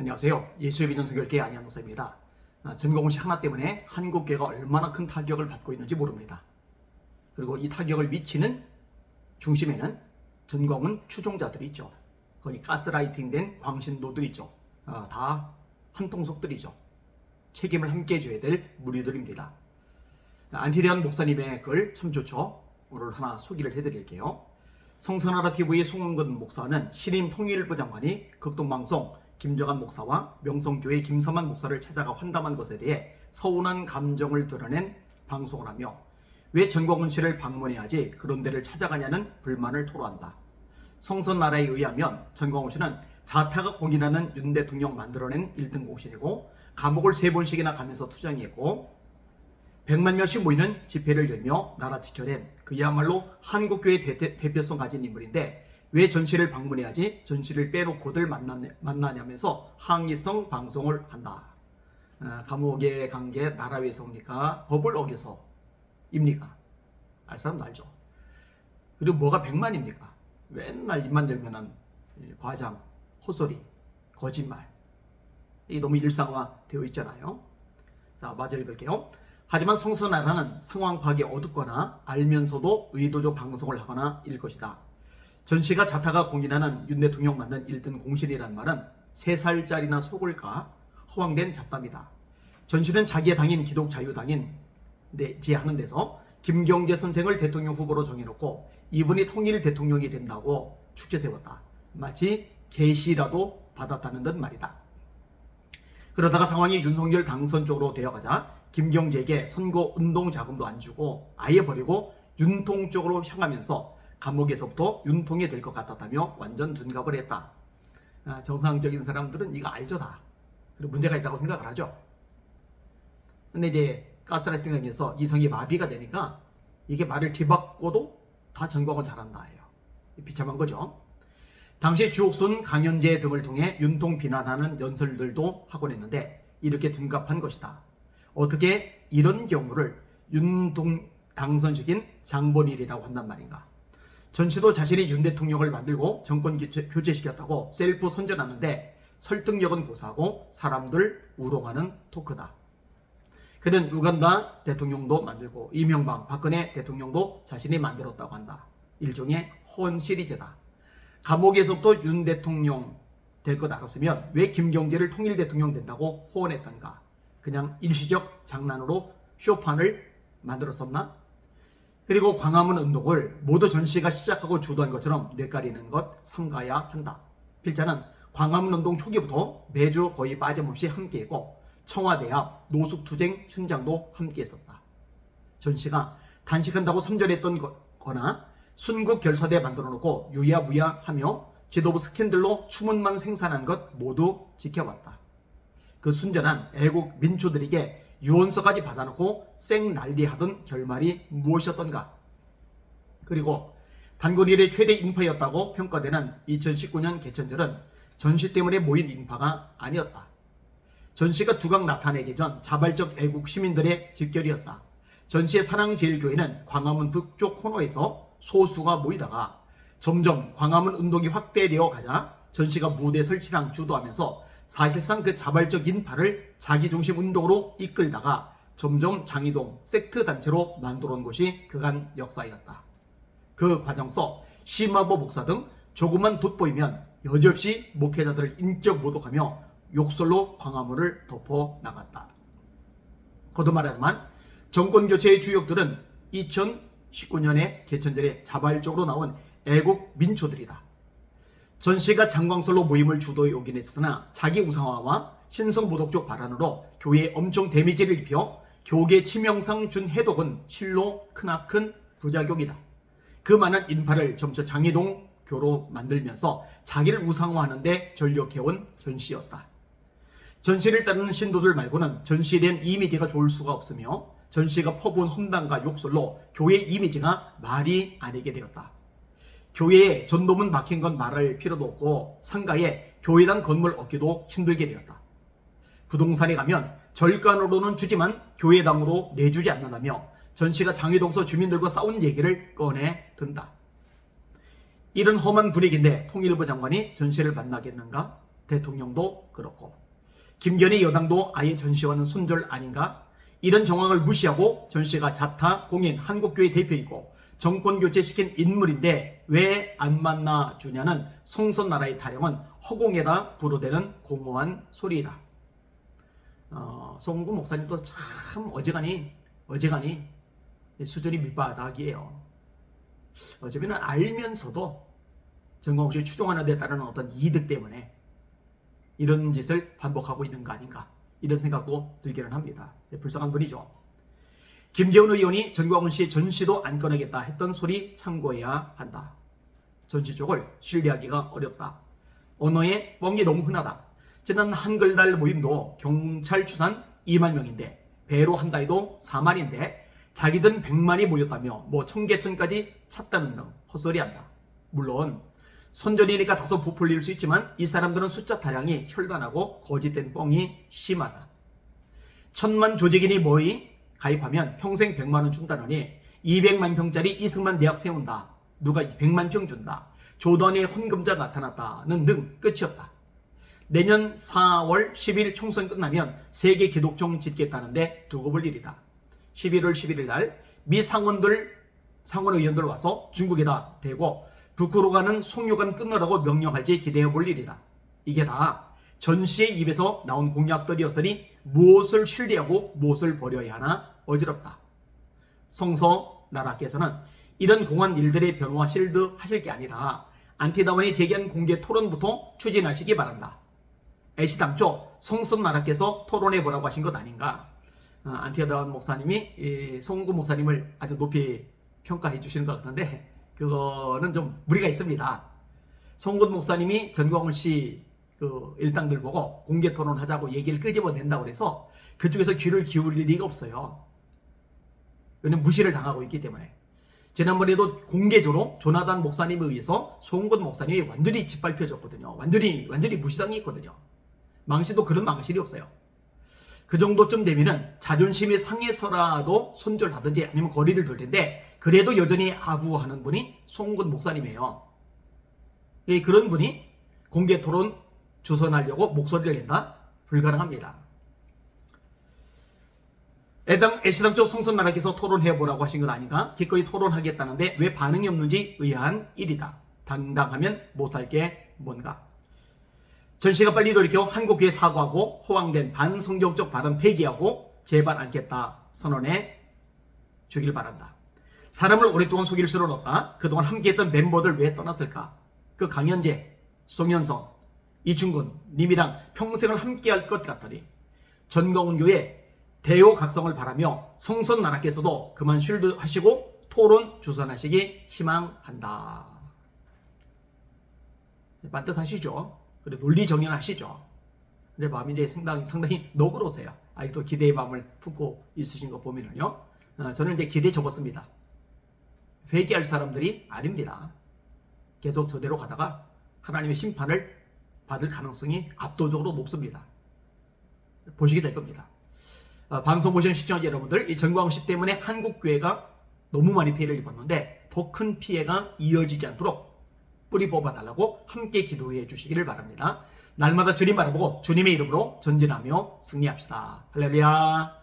안녕하세요. 예수의 비전 선교회 안희한 목사입니다. 아, 전공시 하나 때문에 한국교회가 얼마나 큰 타격을 받고 있는지 모릅니다. 그리고 이 타격을 미치는 중심에는 전공은 추종자들이 있죠. 거기 가스라이팅된 광신도들이 있죠. 아, 다 한통속들이죠. 책임을 함께 해줘야 될 무리들입니다. 안티대한 목사님의 글 참 좋죠. 오늘 하나 소개를 해드릴게요. 성선하라 TV의 송은근 목사는 신임 통일부 장관이 극동방송 김정한 목사와 명성교회 김서만 목사를 찾아가 환담한 것에 대해 서운한 감정을 드러낸 방송을 하며 왜 전광훈 씨를 방문해야지 그런 데를 찾아가냐는 불만을 토로한다. 성선나라에 의하면 전광훈 씨는 자타가 공인하는 윤 대통령 만들어낸 1등 공신이고 감옥을 세 번씩이나 가면서 투쟁했고 100만 명씩 모이는 집회를 열며 나라 지켜낸 그야말로 한국교회 대, 대표성 가진 인물인데 왜 전시를 방문해야지 전시를 빼놓고들 만나냐, 만나냐면서 항의성 방송을 한다. 어, 감옥에 간 게 나라 위해서입니까? 법을 어겨서 입니까? 알 사람도 알죠. 그리고 뭐가 100만입니까? 맨날 입만 열면은 과장, 헛소리, 거짓말. 이 너무 일상화되어 있잖아요. 자, 마저 읽을게요. 하지만 성선하라는 상황 파악이 어둡거나 알면서도 의도적 방송을 하거나 일 것이다. 전 씨가 자타가 공인하는 윤 대통령 만든 1등 공신이란 말은 3살짜리나 속을 까 허황된 잡담이다. 전 씨는 자기의 당인 기독자유당인 내지 하는 데서 김경재 선생을 대통령 후보로 정해놓고 이분이 통일 대통령이 된다고 축제 세웠다. 마치 계시라도 받았다는 듯 말이다. 그러다가 상황이 윤석열 당선 쪽으로 되어가자 김경재에게 선거 운동 자금도 안 주고 아예 버리고 윤통 쪽으로 향하면서 감옥에서부터 윤통이 될 것 같았다며 완전 둔갑을 했다. 아, 정상적인 사람들은 이거 알죠 다. 그리고 문제가 있다고 생각을 하죠. 근데 이제 가스라이팅 당해서 이성이 마비가 되니까 이게 말을 뒤바꿔도 다 전광은 잘한다예요. 비참한 거죠. 당시 주옥순, 강현재 등을 통해 윤통 비난하는 연설들도 하곤 했는데 이렇게 둔갑한 것이다. 어떻게 이런 경우를 윤통 당선식인 장본일이라고 한단 말인가? 전 씨도 자신이 윤 대통령을 만들고 정권 교체- 교체시켰다고 셀프 선전하는데 설득력은 고사하고 사람들 우롱하는 토크다. 그는 우간다 대통령도 만들고 이명박, 박근혜 대통령도 자신이 만들었다고 한다. 일종의 헌 시리즈다. 감옥에서부터 윤 대통령 될 것 알았으면 왜 김경재를 통일 대통령 된다고 호언했던가? 그냥 일시적 장난으로 쇼판을 만들었었나? 그리고 광화문 운동을 모두 전 씨가 시작하고 주도한 것처럼 뇌까리는 것 삼가야 한다. 필자는 광화문 운동 초기부터 매주 거의 빠짐없이 함께했고 청와대 앞 노숙투쟁 현장도 함께했었다. 전 씨가 단식한다고 선전했던 거- 거나 순국 결사대 만들어 놓고 유야무야 하며 지도부 스캔들로 추문만 생산한 것 모두 지켜봤다. 그 순전한 애국 민초들에게 유언서까지 받아놓고 쌩 난리하던 결말이 무엇이었던가? 그리고 단군 일의 최대 인파였다고 평가되는 2019년 개천절은 전시 때문에 모인 인파가 아니었다. 전시가 두각 나타내기 전 자발적 애국 시민들의 집결이었다. 전시의 사랑제일교회는 광화문 북쪽 코너에서 소수가 모이다가 점점 광화문 운동이 확대되어 가자 전시가 무대 설치랑 주도하면서 사실상 그 자발적 인파를 자기중심 운동으로 이끌다가 점점 장이동 섹트 단체로 만들어 온 것이 그간 역사였다. 그 과정 속 심화보 목사 등 조금만 돋보이면 여지없이 목회자들을 인격 모독하며 욕설로 광화문을 덮어 나갔다. 거듭 말하지만 정권 교체의 주역들은 2019년에 개천절에 자발적으로 나온 애국 민초들이다. 전 씨가 장광설로 모임을 주도해 오긴 했으나 자기 우상화와 신성 모독적 발언으로 교회에 엄청 데미지를 입혀 교계 치명상 준 해독은 실로 크나큰 부작용이다. 그 많은 인파를 점차 장희동 교로 만들면서 자기를 우상화하는데 전력해온 전시였다. 전시를 따르는 신도들 말고는 전시에 대한 이미지가 좋을 수가 없으며 전시가 퍼부은 험담과 욕설로 교회 이미지가 말이 아니게 되었다. 교회에 전도문 막힌 건 말할 필요도 없고 상가에 교회당 건물 얻기도 힘들게 되었다. 부동산에 가면 절간으로는 주지만 교회당으로 내주지 않는다며 전시가 장애동서 주민들과 싸운 얘기를 꺼내 든다. 이런 험한 분위기인데 통일부 장관이 전시를 만나겠는가? 대통령도 그렇고 김건희 여당도 아예 전시와는 손절 아닌가? 이런 정황을 무시하고 전 씨가 자타 공인 한국교회 대표이고 정권 교체시킨 인물인데 왜 안 만나 주냐는 성선 나라의 타령은 허공에다 불어대는 공허한 소리이다. 어, 송구 목사님도 참 어지간히 어지간히 수준이 밑바닥이에요. 어쩌면 알면서도 정광욱 씨 추종하는 데 따르는 어떤 이득 때문에 이런 짓을 반복하고 있는 거 아닌가 이런 생각도 들기는 합니다. 네, 불쌍한 분이죠. 김재훈 의원이 전광훈 씨의 전시도 안 꺼내겠다 했던 소리 참고해야 한다. 전시 쪽을 신뢰하기가 어렵다. 언어의 뻥이 너무 흔하다. 지난 한글달 모임도 경찰 추산 2만 명인데 배로 한다 해도 4만인데 자기들 100만이 모였다며 뭐 청계천까지 찼다는 등 헛소리한다. 물론 선전이니까 다소 부풀릴 수 있지만 이 사람들은 숫자 타량이 혈단하고 거짓된 뻥이 심하다. 천만 조직인이 모이 가입하면 평생 100만 원 준다느니 200만 평짜리 이승만 대학 세운다. 누가 100만 평 준다. 조던의 헌금자 나타났다는 등 끝이 없다. 내년 4월 10일 총선 끝나면 세계 기독종 짓겠다는데 두고 볼 일이다. 11월 11일 날 미 상원들 상원 의원들 와서 중국에다 대고 북으로 가는 송유관 끊으라고 명령할지 기대해 볼 일이다. 이게 다 전 씨의 입에서 나온 공약들이었으니 무엇을 신뢰하고 무엇을 버려야 하나 어지럽다. 성서 나라께서는 이런 공안 일들의 변화 실드 하실 게 아니라 안티다원이 제기한 공개 토론부터 추진하시기 바란다. 애시당초 성선 나라께서 토론해 보라고 하신 것 아닌가? 어, 안티다원 목사님이 이 송구 목사님을 아주 높이 평가해 주시는 것 같은데 그거는 좀 무리가 있습니다. 송군 목사님이 전광훈 씨 그 일당들 보고 공개 토론하자고 얘기를 끄집어낸다고 그래서 그쪽에서 귀를 기울일 리가 없어요. 왜냐면 무시를 당하고 있기 때문에. 지난번에도 공개적으로 조나단 목사님에 의해서 송군 목사님이 완전히 짓밟혀졌거든요. 완전히 완전히 무시당했거든요. 망신도 그런 망신이 없어요. 그 정도쯤 되면은 자존심이 상해서라도 손절하든지 아니면 거리를 둘 텐데 그래도 여전히 아부하는 분이 송군 목사님이에요. 예, 그런 분이 공개 토론 주선하려고 목소리를 낸다? 불가능합니다. 애당, 애시당 쪽 성선나라께서 토론해보라고 하신 건 아닌가? 기꺼이 토론하겠다는데 왜 반응이 없는지 의아한 일이다. 당당하면 못할 게 뭔가? 전 씨가 빨리 돌이켜 한국교회 사과하고 호황된 반성경적 발언 폐기하고 제발 않겠다 선언해 주길 바란다. 사람을 오랫동안 속일 수는 없다. 그동안 함께했던 멤버들 왜 떠났을까? 그 강현재, 송현성, 이충근 님이랑 평생을 함께할 것 같더니 전광훈 교회 대호각성을 바라며 성선 나라께서도 그만 쉴드 하시고 토론 주선하시기 희망한다. 반듯하시죠? 그래 논리 정연하시죠? 근데 마음이 이제 상당히, 상당히 너그러우세요. 아직도 기대의 마음을 품고 있으신 거 보면은요. 어, 저는 이제 기대 접었습니다. 회개할 사람들이 아닙니다. 계속 저대로 가다가 하나님의 심판을 받을 가능성이 압도적으로 높습니다. 보시게 될 겁니다. 어, 방송 보시는 시청자 여러분들, 이 전광훈 씨 때문에 한국 교회가 너무 많이 피해를 입었는데 더 큰 피해가 이어지지 않도록 뿌리 뽑아달라고 함께 기도해 주시기를 바랍니다. 날마다 주님 바라보고 주님의 이름으로 전진하며 승리합시다. 할렐루야.